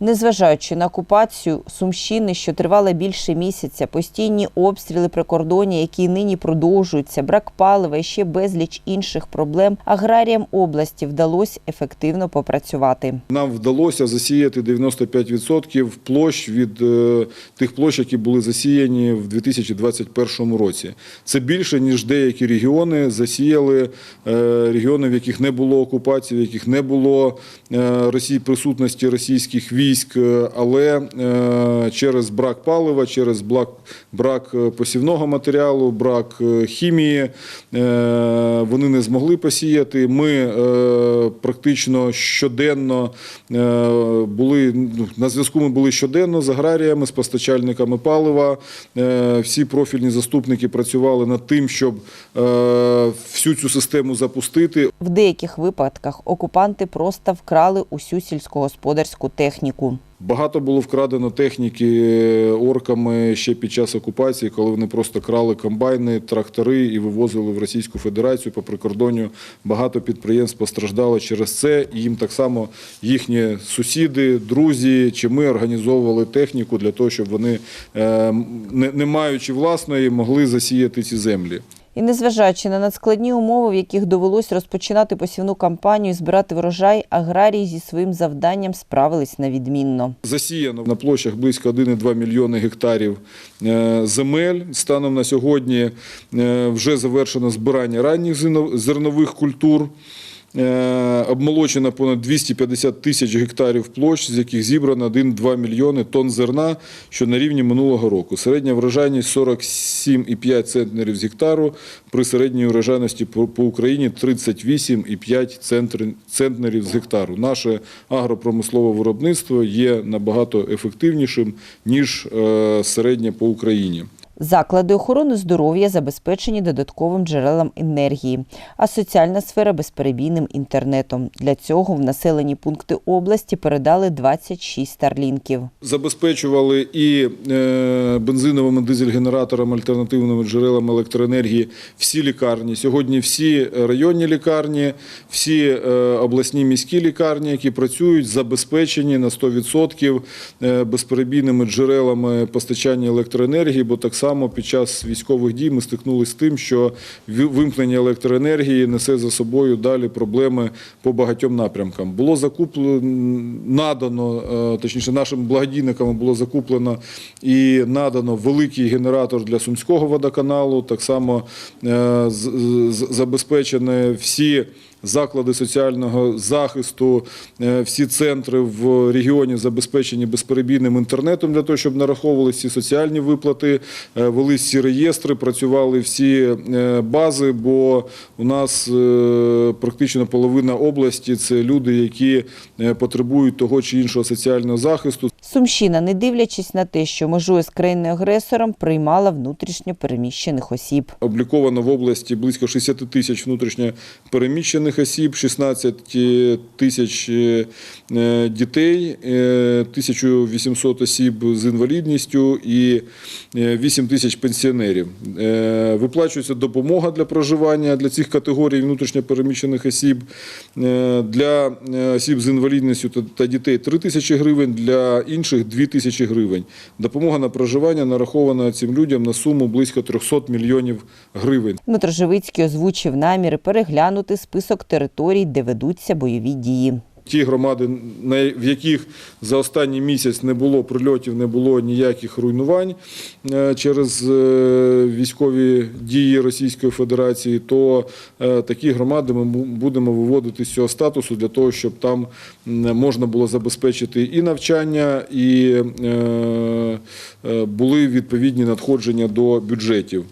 Незважаючи на окупацію Сумщини, що тривала більше місяця, постійні обстріли прикордоння, які нині продовжуються, брак палива і ще безліч інших проблем, аграріям області вдалося ефективно попрацювати. Нам вдалося засіяти 95% площ від е, тих площ, які були засіяні в 2021 році. Це більше ніж деякі регіони засіяли е, регіони, в яких не було окупації, в яких не було е, присутності російських військ, е, але е, через брак палива, через брак, е, посівного матеріалу, брак хімії вони не змогли посіяти. Ми практично щоденно були ну, на зв'язку. Ми були щоденно з аграріями, з постачальниками палива. Всі профільні заступники працювали над тим, щоб всю цю систему запустити. В деяких випадках окупанти просто вкрали усю сільськогосподарську техніку. Багато було вкрадено техніки орками ще під час окупації, коли вони просто крали комбайни, трактори і вивозили в Російську Федерацію по прикордонню. Багато підприємств постраждало через це. І їм так само їхні сусіди, друзі чи ми організовували техніку для того, щоб вони, е, не маючи власної, могли засіяти ці землі. І незважаючи на надскладні умови, в яких довелось розпочинати посівну кампанію, і збирати врожай, аграрії зі своїм завданням справились на відмінно. Засіяно на площах близько 1,2 мільйони гектарів е, земель. Станом на сьогодні е, вже завершено збирання ранніх зернових культур. Е, Обмолочено понад 250 тисяч гектарів площ, з яких зібрано 1,2 мільйони тонн зерна, що на рівні минулого року. Середня врожайність 47,5 центнерів з гектару, при середній врожайності по Україні 38,5 центр- центнерів з гектару. Наше агропромислове виробництво є набагато ефективнішим, ніж е, середнє по Україні. Заклади охорони здоров'я забезпечені додатковим джерелом енергії, а соціальна сфера безперебійним інтернетом. Для цього в населені пункти області передали 26 старлінків. Забезпечували і е, бензиновими дизель-генераторами, альтернативними джерелами електроенергії всі лікарні. Сьогодні всі районні лікарні, всі е, обласні міські лікарні, які працюють, забезпечені на 100% е, безперебійними джерелами постачання електроенергії, бо так само під час військових дій ми стикнулися з тим, що вимкнення електроенергії несе за собою далі проблеми по багатьом напрямкам. Було закуплено, надано, е, точніше, нашим благодійникам було закуплено і надано великий генератор для Сумського водоканалу. Так само е, забезпечені всі. Заклади соціального захисту, е, всі центри в регіоні забезпечені безперебійним інтернетом для того, щоб нараховувалися всі соціальні виплати, е, вели всі реєстри, працювали всі е, бази, бо у нас практично половина області це люди, які потребують того чи іншого соціального захисту. Сумщина, не дивлячись на те, що межує з країною-агресором, приймала внутрішньо переміщених осіб. Обліковано в області близько 60 тисяч внутрішньо переміщених осіб, 16 тисяч е, дітей, е, 1800 осіб з інвалідністю і е, 8 тисяч пенсіонерів. Е, Виплачується допомога для проживання для цих категорій внутрішньо переміщених осіб. Е, Для е, осіб з інвалідністю та дітей 3 тисячі гривень, для інших 2 тисячі гривень. Допомога на проживання нарахована цим людям на суму близько 300 мільйонів гривень. Дмитро Живицький озвучив наміри переглянути список територій, де ведуться бойові дії. Ті громади, в яких за останній місяць не було прильотів, не було ніяких руйнувань е, через е, військові дії Російської Федерації, то е, такі громади ми будемо виводити з цього статусу для того, щоб там можна було забезпечити і навчання, і були відповідні надходження до бюджетів.